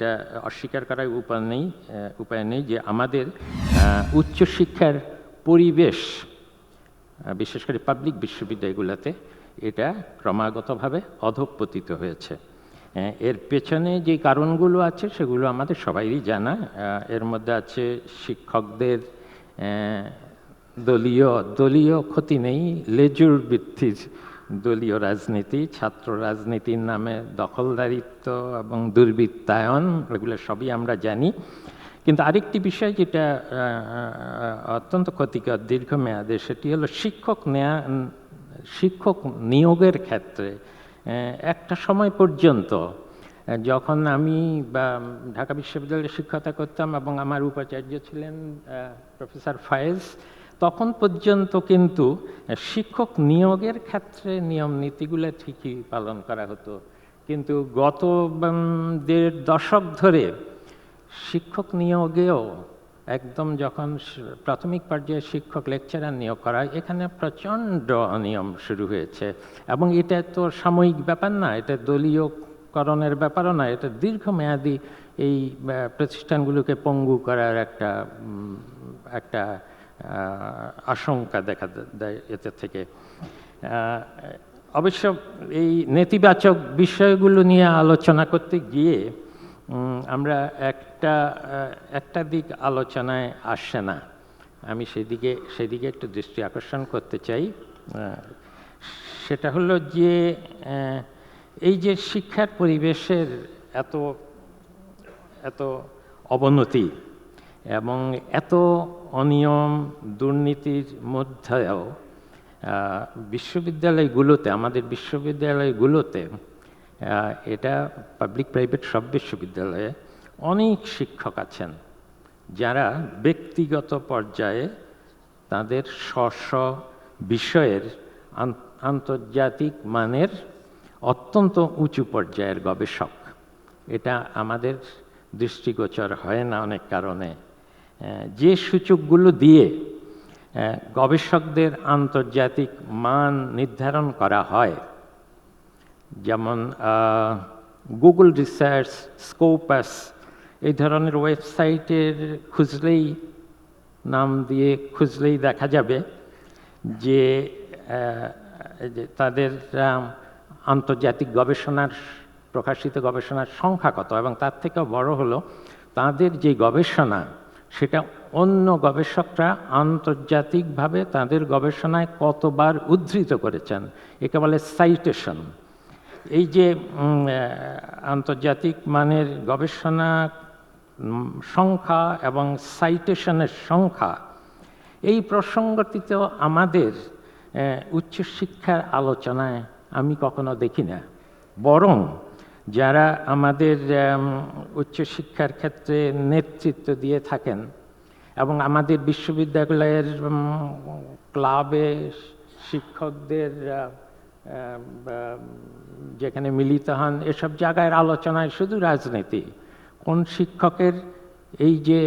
এটা অস্বীকার করার উপায় নেই উপায় নেই যে আমাদের উচ্চশিক্ষার পরিবেশ বিশেষ করে পাবলিক বিশ্ববিদ্যালয়গুলোতে এটা ক্রমাগতভাবে অধঃপতিত হয়েছে। এর পেছনে যে কারণগুলো আছে সেগুলো আমাদের সবাইই জানা। এর মধ্যে আছে শিক্ষকদের দলীয় দলীয় ক্ষতি নেই, লেজুর ভিত্তির দলীয় রাজনীতি, ছাত্র রাজনীতির নামে দখলদারিত্ব এবং দুর্বৃত্তায়ন, এগুলো সবই আমরা জানি। কিন্তু আরেকটি বিষয় যেটা অত্যন্ত ক্ষতিকর দীর্ঘমেয়াদে, সেটি হলো শিক্ষক নেয়া, শিক্ষক নিয়োগের ক্ষেত্রে একটা সময় পর্যন্ত, যখন আমি বা ঢাকা বিশ্ববিদ্যালয়ে শিক্ষকতা করতাম এবং আমার উপাচার্য ছিলেন প্রফেসর ফায়েজ তখন পর্যন্ত কিন্তু শিক্ষক নিয়োগের ক্ষেত্রে নিয়ম নীতিগুলো ঠিকই পালন করা হতো। কিন্তু গত দেড় দশক ধরে শিক্ষক নিয়োগেও একদম যখন প্রাথমিক পর্যায়ে শিক্ষক লেকচারার নিয়োগ করা হয়, এখানে প্রচণ্ড অনিয়ম শুরু হয়েছে। এবং এটা তো সাময়িক ব্যাপার না, এটা দলীয়করণের ব্যাপারও না, এটা দীর্ঘমেয়াদী এই প্রতিষ্ঠানগুলোকে পঙ্গু করার একটা একটা আশঙ্কা দেখা দেয় এতে থেকে। অবশ্য এই নেতিবাচক বিষয়গুলো নিয়ে আলোচনা করতে গিয়ে আমরা একটা একটা দিক আলোচনায় আসে না। আমি সেদিকে সেদিকে একটু দৃষ্টি আকর্ষণ করতে চাই। সেটা হলো যে এই যে শিক্ষার পরিবেশের এত এত অবনতি এবং এত অনিয়ম দুর্নীতির মধ্যেও বিশ্ববিদ্যালয়গুলোতে, আমাদের বিশ্ববিদ্যালয়গুলোতে এটা পাবলিক প্রাইভেট সব বিশ্ববিদ্যালয়ে অনেক শিক্ষক আছেন, যারা ব্যক্তিগত পর্যায়ে তাদের স্ব বিষয়ের আন- আন্তর্জাতিক মানের অত্যন্ত উঁচু পর্যায়ের গবেষক। এটা আমাদের দৃষ্টিগোচর হয় না অনেক কারণে। যে সূচকগুলো দিয়ে গবেষকদের আন্তর্জাতিক মান নির্ধারণ করা হয়, যেমন গুগল রিসার্চ স্কোপাস এই ধরনের ওয়েবসাইটের খুঁজলেই, নাম দিয়ে খুঁজলেই দেখা যাবে যে তাদের আন্তর্জাতিক গবেষণার, প্রকাশিত গবেষণার সংখ্যা কত এবং তার থেকেও বড় হলো, তাদের যে গবেষণা সেটা অন্য গবেষকরা আন্তর্জাতিকভাবে তাদের গবেষণায় কতবার উদ্ধৃত করেছেন। একে বলে সাইটেশন এই যে আন্তর্জাতিক মানের গবেষণা সংখ্যা এবং সাইটেশনের সংখ্যা, এই প্রসঙ্গটিতেও আমাদের উচ্চশিক্ষার আলোচনায় আমি কখনো দেখি না। বরং যারা আমাদের উচ্চশিক্ষার ক্ষেত্রে নেতৃত্ব দিয়ে থাকেন এবং আমাদের বিশ্ববিদ্যালয়ের ক্লাবে শিক্ষকদের যেখানে মিলিত হন, এসব জায়গায় আলোচনায় শুধু রাজনীতি। কোন শিক্ষকের এই যে,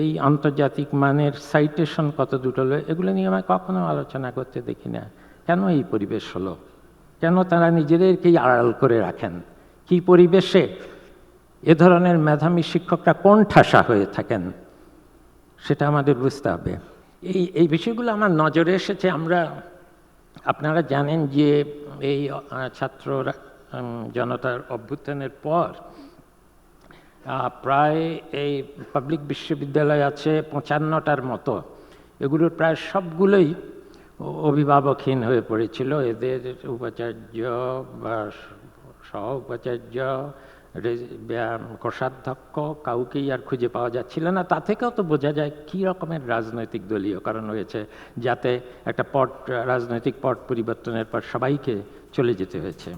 এই আন্তর্জাতিক মানের সাইটেশন কত দুটো হলো এগুলো নিয়ে আমি কখনো আলোচনা করতে দেখি না। কেন এই পরিবেশ হলো? কেন তারা নিজেদেরকেই আড়াল করে রাখেন? কি পরিবেশে এ ধরনের মেধামী শিক্ষকরা কোন ঠাসা হয়ে থাকেন, সেটা আমাদের বুঝতে হবে। এই এই বিষয়গুলো আমার নজরে এসেছে। আমরা, আপনারা জানেন যে এই ছাত্র জনতার অভ্যুত্থানের পর প্রায় এই পাবলিক বিশ্ববিদ্যালয় আছে পঁচান্নটার মতো। এগুলোর প্রায় সবগুলোই অভিভাবকহীন হয়ে পড়েছিল। এদের উপাচার্য বা সহ উপাচার্য কোষাধ্যক্ষ, কাউকেই আর খুঁজে পাওয়া যাচ্ছিল না। তা থেকেও তো বোঝা যায় কী রকমের রাজনৈতিক দলীয়করণ হয়েছে যাতে একটা পট, রাজনৈতিক পট পরিবর্তনের পর সবাইকে চলে যেতে হয়েছে।